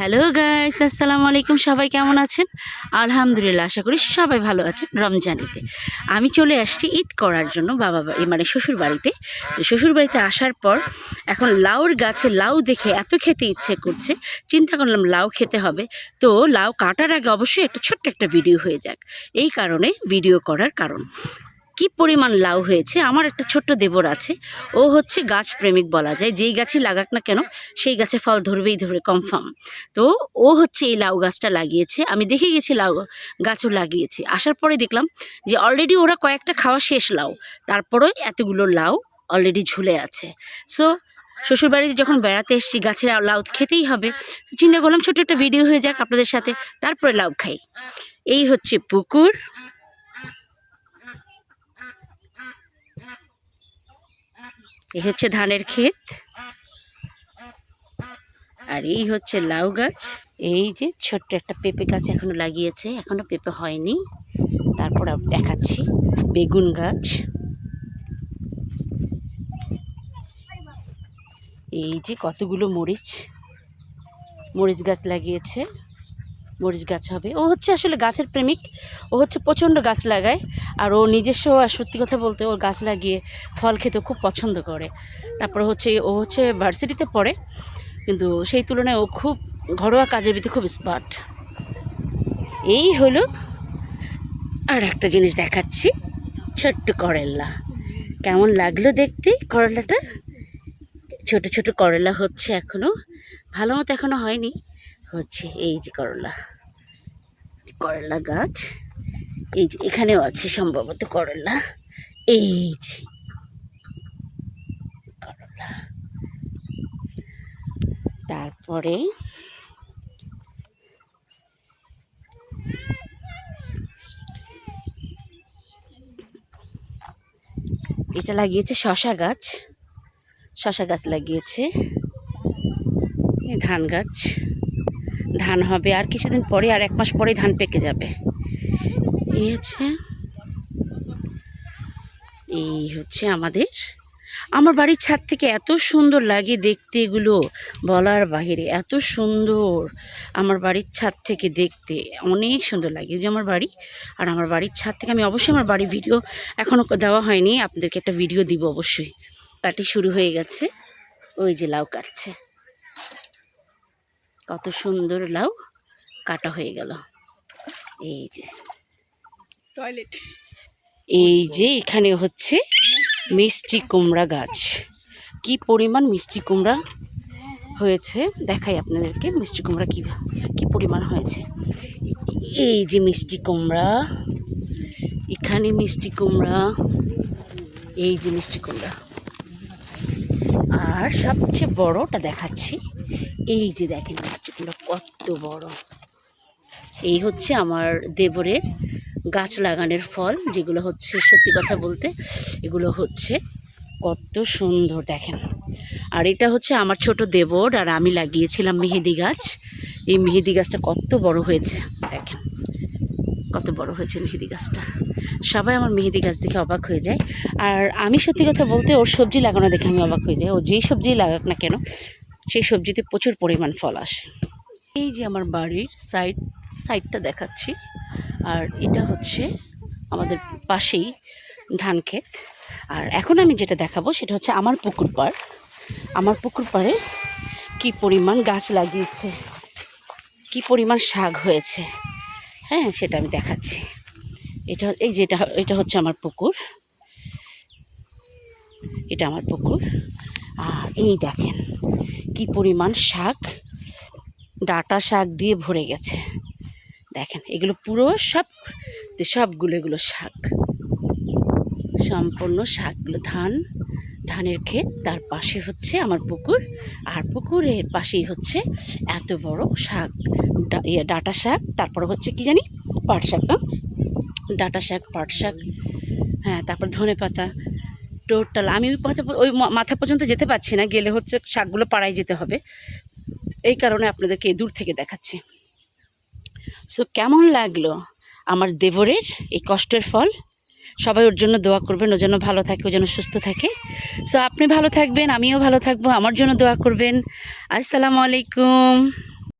Hello guys আসসালামু আলাইকুম সবাই কেমন আছেন? আলহামদুলিল্লাহ, আশা করি সবাই ভালো আছেন রমজানিতে। আমি চলে আসছি ঈদ করার জন্য বাবা মানে শ্বশুর বাড়িতে। শ্বশুর বাড়িতে আসার পর এখন লাউর গাছে লাউ দেখে এত খেতে ইচ্ছে করছে। চিন্তা করলাম লাউ খেতে হবে। তো লাউ কাটার আগে অবশ্যই একটা ছোট্ট একটা ভিডিও হয়ে যাক। এই কারণে ভিডিও করার কারণ। কি পরিমাণ লাউ হয়েছে? আমার একটা ছোট্ট দেবর আছে। ও হচ্ছে গাছ প্রেমিক বলা যায়। যেই গাছই লাগাক না কেন, সেই গাছে ফল ধরবেই ধরবে কনফার্ম তো ও হচ্ছে এই লাউ গাছটা লাগিয়েছে। আমি দেখে গেছি লাউ গাছও লাগিয়েছে। আসার পরে দেখলাম যে অলরেডি ওরা কয়েকটা খাওয়া শেষ লাউ। তারপরেও এতগুলো লাউ অলরেডি ঝুলে আছে। সো শ্বশুরবাড়িতে যখন বেড়াতে এসেছি, গাছের লাউ খেতেই হবে। চিন্তা করলাম ছোট একটা ভিডিও হয়ে যাক আপনাদের সাথে। তারপরে লাউ খাই। এই হচ্ছে পুকুর। এই হচ্ছে ধানের ক্ষেত। আর এই হচ্ছে লাউ গাছ। এই যে ছোট্ট একটা পেঁপে গাছ এখনও লাগিয়েছে। এখনও পেঁপে হয়নি। তারপর দেখাচ্ছি বেগুন গাছ। এই যে কতগুলো মরিচ মরিচ গাছ লাগিয়েছে। মরিচ গাছ হবে। ও হচ্ছে আসলে গাছের প্রেমিক। ও হচ্ছে প্রচণ্ড গাছ লাগায়। আর ও নিজস্ব আর সত্যি কথা বলতে ওর গাছ লাগিয়ে ফল খেতে খুব পছন্দ করে। তারপরে হচ্ছে ও হচ্ছে ভার্সিটিতে পড়ে। কিন্তু সেই তুলনায় ও খুব ঘরোয়া কাজের ভিতরে খুব স্মার্ট এই হলো আর একটা জিনিস দেখাচ্ছি। ছোট্ট করল্লা কেমন লাগল দেখতে করলাটা? ছোট ছোট করলা হচ্ছে এখনও। ভালো মতো এখনও হয়নি। হচ্ছে এই যে করলা। করলা গাছ। এই যে এখানেও আছে সম্ভবত করলা। এই যে করলা। তারপরে এটা লাগিয়েছে শশা গাছ। শশা গাছ লাগিয়েছে। ধান গাছ। ধান হবে আর কিছুদিন পরে আর এক মাস পরে ধান পেকে যাবে। এই হচ্ছে এই হচ্ছে আমাদের, আমার বাড়ির ছাদ থেকে এত সুন্দর লাগে দেখতে এগুলো বলার বাহিরে, এত সুন্দর আমার বাড়ির ছাদ থেকে দেখতে, অনেক সুন্দর লাগে যে আমার বাড়ি। আর আমার বাড়ির ছাদ থেকে আমি অবশ্যই আমার বাড়ির ভিডিও এখনও দেওয়া হয়নি, আপনাদেরকে একটা ভিডিও দিব অবশ্যই। কাটি শুরু হয়ে গেছে, ওই যে লাউ কাটছে। কত সুন্দর লাউ কাটা হয়ে গেল। এই যে। টয়লেট। এই যে এখানে হচ্ছে মিষ্টি কুমড়া গাছ। কি পরিমাণ মিষ্টি কুমড়া হয়েছে? দেখাই আপনাদেরকে মিষ্টি কুমড়া কী কী পরিমাণ হয়েছে। এই যে মিষ্টি কুমড়া। এখানে মিষ্টি কুমড়া। এই যে মিষ্টি কুমড়া। আর সবচেয়ে বড়টা দেখাচ্ছি। এই যে দেখেন মিষ্টি কুমড়া কত বড়। এই হচ্ছে আমার দেবরের গাছ লাগানোর ফল, যেগুলো হচ্ছে সত্যি কথা বলতে এগুলো হচ্ছে কত সুন্দর দেখেন। আর এটা হচ্ছে আমার ছোট দেবর, আর আমি লাগিয়েছিলাম মেহেদি গাছ। এই মেহেদি গাছটা কত বড় হয়েছে, দেখেন। কত বড় হয়েছে মেহেদি গাছটা। সবাই আমার মেহেদি গাছ দেখে অবাক হয়ে যায়। আর আমি সত্যি কথা বলতে ওর সবজি লাগানো দেখে আমি অবাক হয়ে যাই। ও যেই সবজি লাগাক না কেন সেই সবজিতে প্রচুর পরিমাণ ফল আসে। এই যে আমার বাড়ির সাইড সাইডটা দেখাচ্ছি। আর এটা হচ্ছে আমাদের পাশেই ধান ক্ষেত। আর এখন আমি যেটা দেখাবো সেটা হচ্ছে আমার পুকুর পাড়। আমার পুকুর পাড়ে কি পরিমাণ গাছ লাগিয়েছে, কি পরিমাণ শাক হয়েছে। হ্যাঁ সেটা আমি দেখাচ্ছি। এটা, এই যেটা এটা হচ্ছে আমার পুকুর। এটা আমার পুকুর। আর এই দেখেন কি পরিমাণ শাক, ডাটা শাক দিয়ে ভরে গেছে। দেখেন, এগুলো পুরো সব, সবগুলো এগুলো শাক। সম্পূর্ণ শাকগুলো ধান, ধানের ক্ষেত, তার পাশে হচ্ছে আমার পুকুর, আর পুকুরের পাশেই হচ্ছে এত বড় শাক ইয়ে ডাটা শাক, তারপরে হচ্ছে কি জানি, পাট শাক না ডাটা শাক, পাট শাক হ্যাঁ তারপর ধনে পাতা টোটাল, আমি ওই মাথা- পর্যন্ত যেতে পারছি না, গেলে হচ্ছে শাকগুলো পাড়ায় যেতে হবে। এই কারণে আপনাদেরকে দূর থেকে দেখাচ্ছি। সো কেমন লাগল আমার দেবরের এই কষ্টের ফল? সবাই ওর জন্য দোয়া করবেন, ও যেন ভালো থাকে, ও যেন সুস্থ থাকে। সো আপনি ভালো থাকবেন, আমিও ভালো থাকব, আমার জন্য দোয়া করবেন। আসসালামু আলাইকুম।